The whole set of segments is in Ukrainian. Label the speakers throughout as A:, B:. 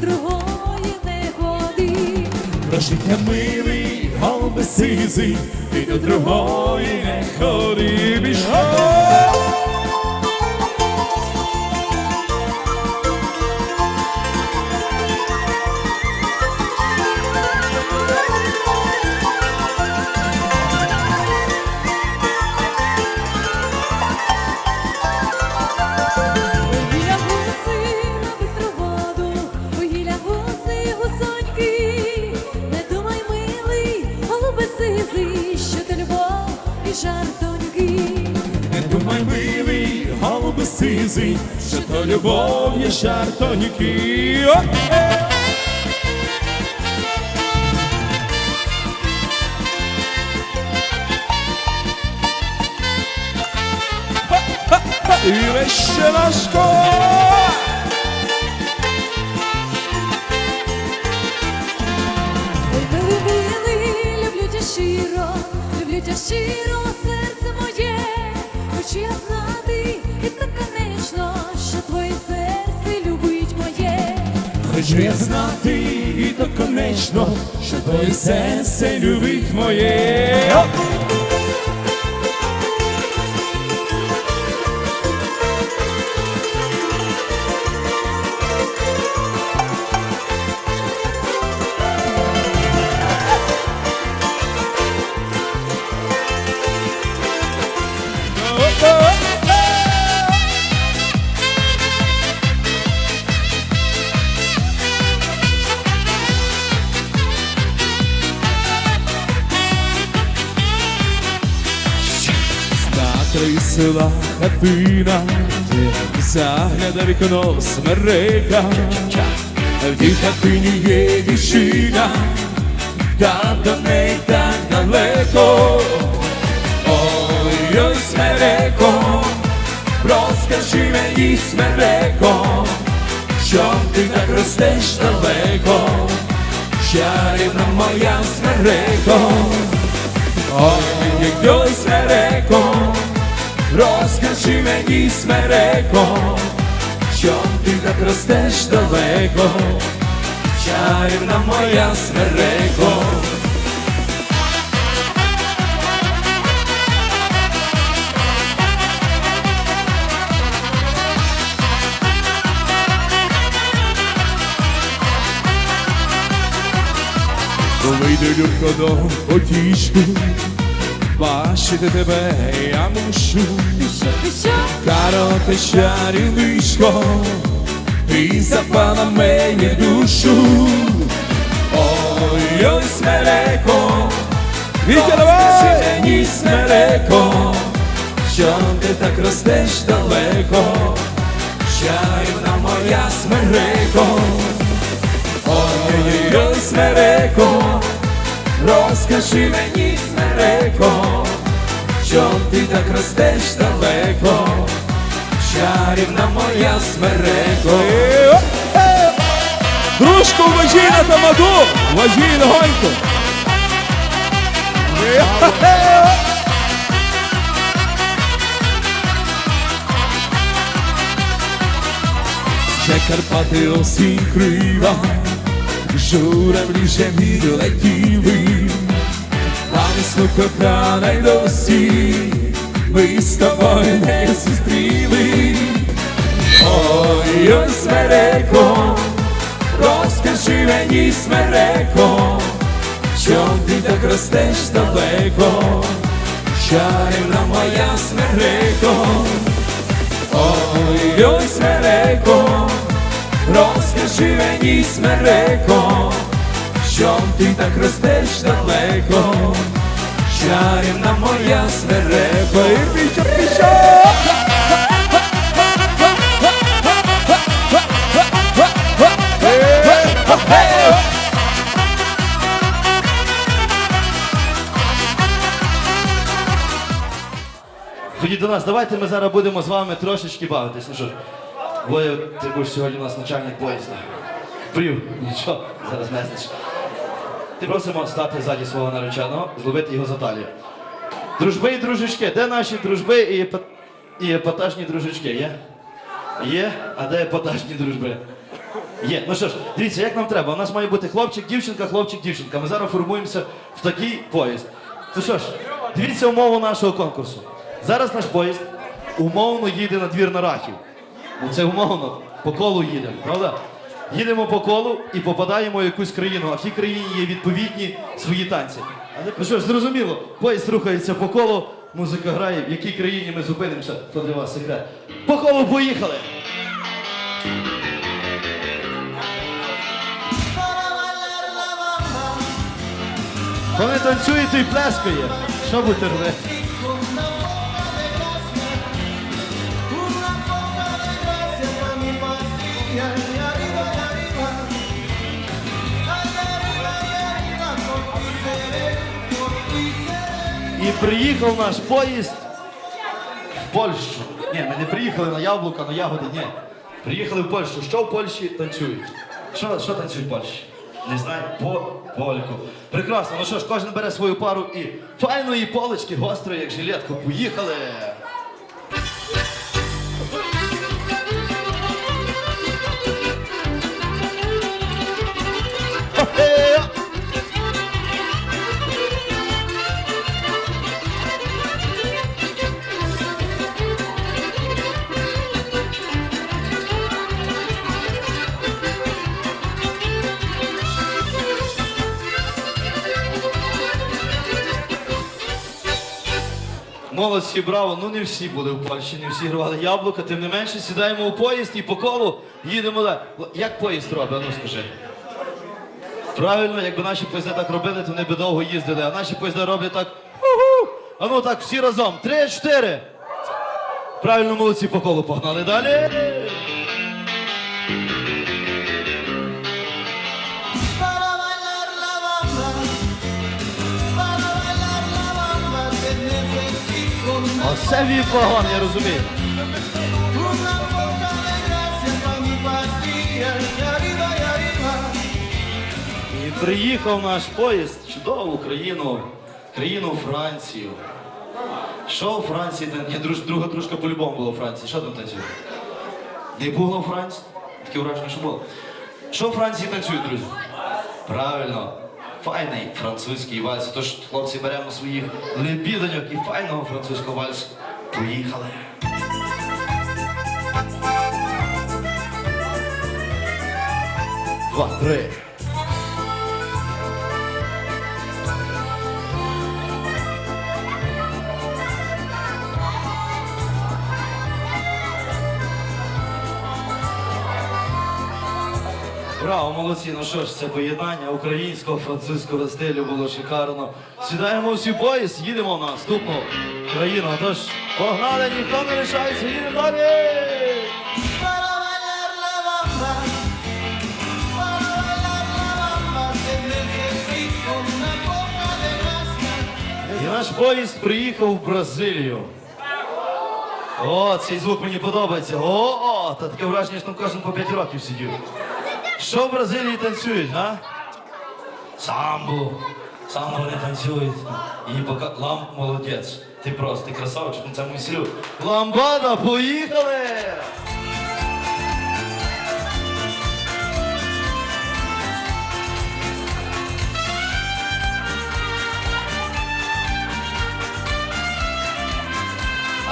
A: другої не ходи.
B: прошіття милий, голби сизий, ти до другої не ходи більше.
A: Любов і.
B: Не думай, милий, голуби сизий, що то любов є жартоніки. О! І вище нашко!
A: Ой, люблю щиро, серце моє. Хочу я знати, і так конечно, що твоє серце любить моє.
B: Хочу я знати, і так конечно, що твоє серце любить моє. Села хатина, загляда вікно смерека, в тій хатині є дівчина, та до неї так далеко. Ой, ой, смереко, розкажи мені, смереко, що ти так ростеш далеко, чарівна моя смереко. Ой, ой, смереко, розкажи мені, смереко, що ти так ростеш далеко, чарівна моя смереко. Коли йду Любко до потічку, бачити тебе я мушу. Каро ти чарівничко, ти запала мені душу. Ой, ой, смереко, Вітя, давай! мені смереко, що ти так ростеш далеко, чарівна моя смереко. Ой, ой, смереко, розкажи мені, смереко, що ти так ростеш далеко, чарівна моя смереко.
C: Дружку вважій на тамаду, вважій легонько.
B: Ще Карпати осінь крила, журавлі а весну кохана й досі, ми з тобою не зустріли. Ой, ой, смереко, розкажи мені, смереко, що ти так ростеш далеко, чарівна моя смереко. Ой, ой, смереко, розкажи мені, смереко, що ти так ростеш далеко, чарівна моя смереко. І пічо, пічо!
D: Ходіть до нас, давайте ми зараз будемо з вами трошечки бавитись. Ну що, ж, Боя, ти будеш сьогодні у нас начальник поїзда. Прив, нічого, зараз меснеш. Ти просимо стати ззаді свого нареченого, зловити його за талію. Дружби і дружечки, де наші дружби і, епа- і епатажні дружечки? Є? Є? А де епатажні дружби? Є. Ну що ж, дивіться, як нам треба. У нас має бути хлопчик, дівчинка, хлопчик, дівчинка. Ми зараз формуємося в такий поїзд. Ну що ж, дивіться умову нашого конкурсу. Зараз наш поїзд умовно їде на двір на Рахів. Ну це умовно, по колу їдемо, правда? Їдемо по колу і попадаємо в якусь країну, а в тій країні є відповідні свої танці. Ну що ж, зрозуміло, поїзд рухається по колу, музика грає, в якій країні ми зупинимося, то для вас секрет. По колу поїхали! Коли танцює, то й плескає. Що будете робити? Приїхав наш поїзд в Польщу. Ні, ми не приїхали на яблука, на ягоди, ні. Приїхали в Польщу. Що в Польщі танцюють? Що, що танцюють в Польщі? Не знаю, по польку. Прекрасно, ну що ж, кожен бере свою пару і файної полички, гострої, як жилетку. Поїхали! Молодці, браво. Ну не всі були в Польщі, всі рвали яблука. Тим не менше, сідаємо у поїзд і по колу їдемо далі. Як поїзд робить, ну скажи. Правильно, якби наші поїзди так робили, то вони би довго їздили. А наші поїзди роблять так. А ну так, всі разом. Три, чотири. Правильно, молодці по колу погнали далі.
E: Y arriba y arriba.
D: І приїхав наш поїзд в чудову країну, країну Францію. Що у Франції? Ні, друж, друга дружка по-любому була у Франції. Що там танцює? Не було у Франції? Таке враження, що було. Що у Франції танцюють, друзі? Правильно. Файний французький вальс. Тож, хлопці, беремо своїх лебідоньок і файного французького вальсу. Поїхали. Два, три. Браво, молодці. Ну що ж, це поєднання українського французького стилю було шикарно. Сідаємо всі поїзд, їдемо в наступну країну. Тож погнали, ніхто не лишається, їдемо далі. І наш поїзд приїхав в Бразилію. О, цей звук мені подобається. О, о, та таке враження, що там кожен по 5 років сидів. Що в Бразилії танцюють, а? Самбу. Самбу вони танцюють. І пока... Лам молодець. Ти просто, ти красавчик на цьому веселю. Ламбада, поїхали!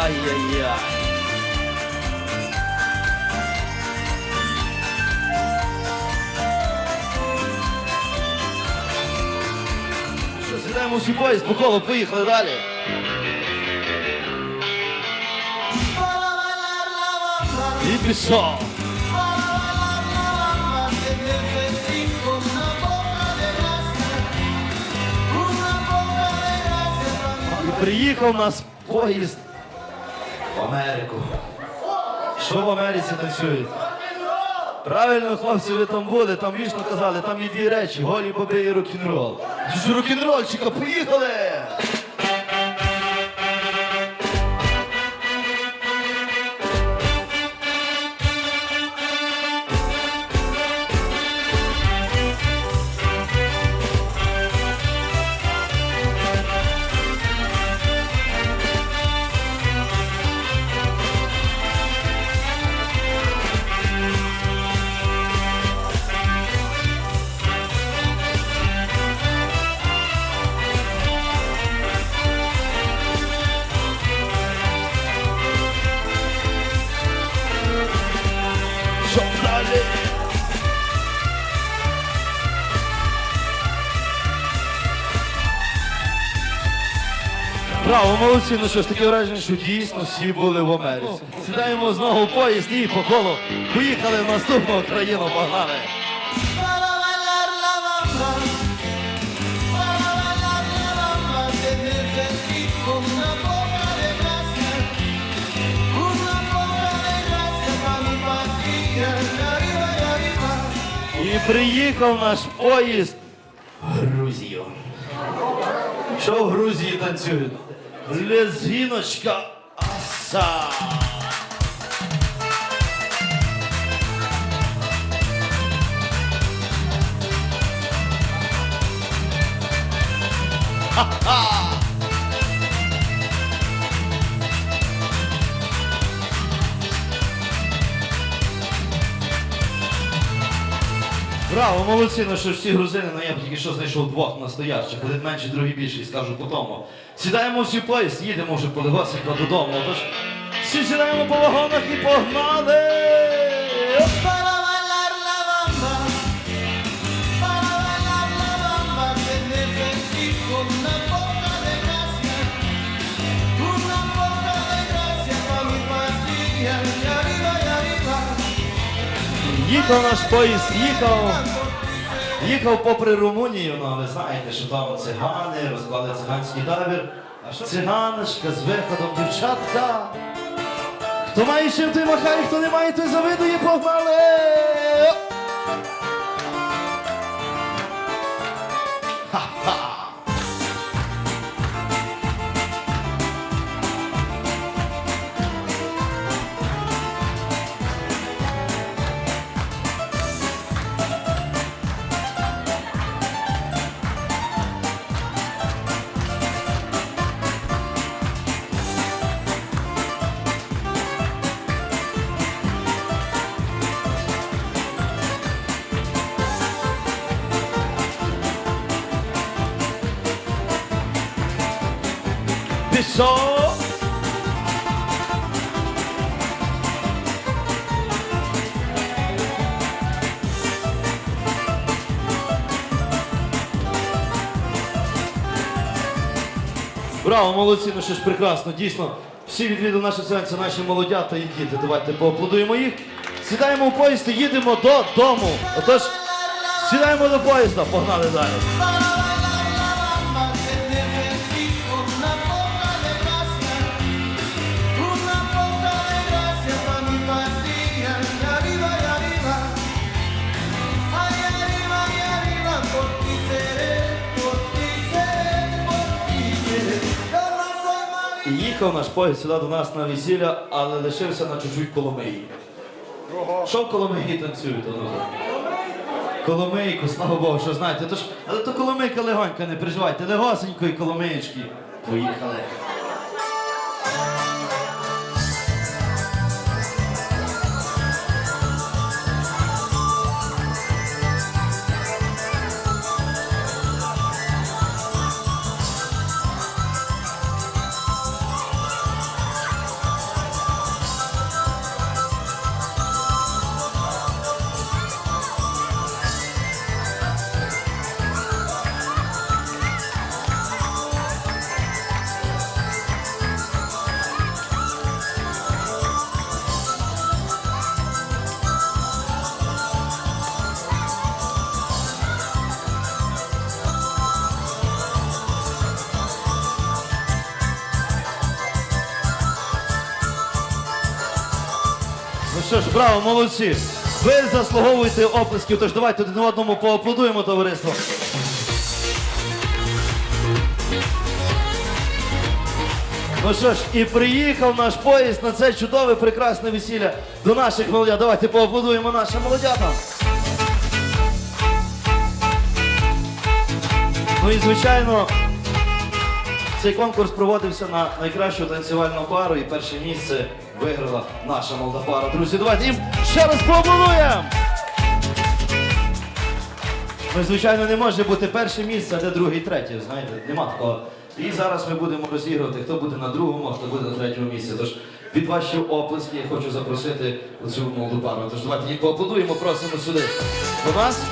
D: Ай-яй-яй.
E: Poca de gracia para mi
D: І приїхав нас поїзд в Америку. Що в Америці танцюють? Правильно, хлопці, ви там були, там вічно казали, там є дві речі, голі баби і рок-н-рол. Рок-н-рольчика, поїхали! Браво, молодці. Ну що ж, таке враження, що дійсно всі були в Америці. Сідаємо знову в поїзд і по колу. Поїхали в наступну країну, погнали. І приїхав наш поїзд в Грузію. Що в Грузії танцюють? Лезгіночка аса. Браво, молодці, ну що всі грузини, ну я б тільки що знайшов двох настоящих, один менший, другий більший, скажу по тому. Сідаємо всі поїзд, їдемо вже полегосенько додому. Тож всі сідаємо по вагонах і погнали! Їхав наш поїзд, їхав. Їхав попри Румунію, ну але знаєте, що там цигани, розклали циганський табір. А що циганочка з виходом дівчатка. Хто має чим, той махає, хто не має, той завидує, погнали! Пішов! Браво, молодці, ну що ж прекрасно, дійсно. Всі відвідали наші селян, це наші молодята і діти. Давайте поаплодуємо їх. Сідаємо в поїзд і їдемо додому. Отож, сідаємо до поїзда, погнали далі. І
E: marido.
D: Їхав наш поїзд сюди до нас на весілля, але лишився на чужій Коломиї. Що в Коломиї танцюють? Коломийку, слава Богу, що знаєте. Але то Коломийка легонька, не переживайте, легосенької Коломиєчки. Поїхали. Що ж, браво, молодці. Ви заслуговуєте оплесків, тож давайте один одному поаплодуємо, товариство. Ну що ж, і приїхав наш поїзд на це чудове, прекрасне весілля до наших молодят. Давайте поаплодуємо нашим молодятам. Ну і звичайно, цей конкурс проводився на найкращу танцювальну пару, і перше місце виграла наша молдапара. Друзі, давайте їм ще раз поаплодуємо! Ну, звичайно, не може бути перше місце, а де друге і третє. Знаєте, нема такого. І зараз ми будемо розігрувати, хто буде на другому, а хто буде на третьому місці. Тож під ваші оплески я хочу запросити цю молоду пару. Тож давайте їм поаплодуємо, просимо сюди до нас.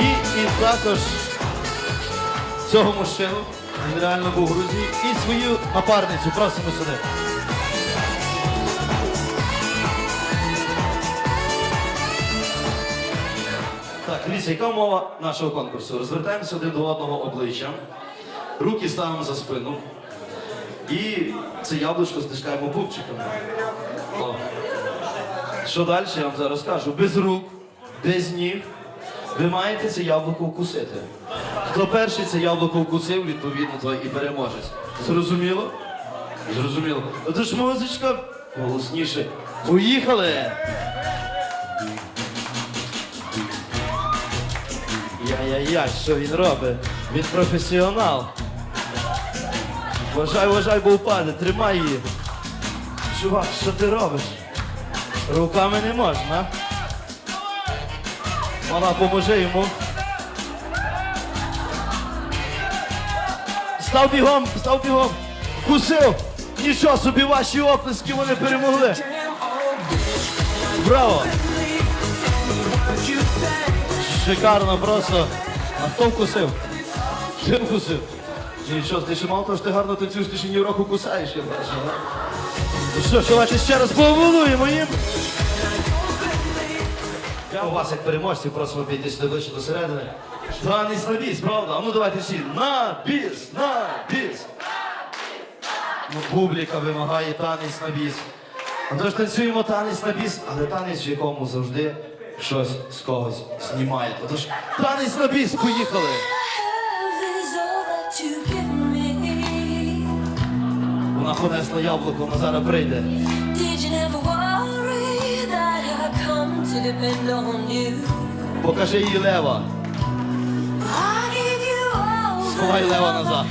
D: І, і також цього мужчину, в Грузії, і свою напарницю просимо сюди. Так, дивіться, яка умова нашого конкурсу? Розвертаємося один до одного обличчям, руки ставимо за спину і це яблучко стискаємо пупчиками. Що далі, я вам зараз скажу. Без рук, без ніг. Ви маєте це яблуко вкусити. Хто перший це яблуко вкусив, відповідно, той і переможець. Зрозуміло? Зрозуміло. Отож музичка голосніше. Поїхали! Я-я-я, що він робить? Він професіонал. Вважай, вважай, бо впаде, тримай її. Чувак, що ти робиш? Руками не можна. Вона поможи йому. Став бігом, став бігом. Кусив. Нічого собі ваші оплески вони перемогли. Браво! Шикарно просто. А хто вкусив? Ти вкусив? Нічого, ти ще мало того, що ти гарно танцюєш, ти ще ні року кусаєш, я бачу. Ну що ж, давайте ще раз поаплодуємо їм. У вас, як переможців, просимо піти сюди ближче до середини. Танець на біс, правда? А ну давайте всі. На біс, на біс. Ну, публіка вимагає танець на біс. А тож танцюємо танець на біс, але танець, в якому завжди щось з когось знімає. Отож, танець на біс, поїхали! Вона понесла яблуко, вона зараз прийде. Покажи їй лева. Сховай лева назад.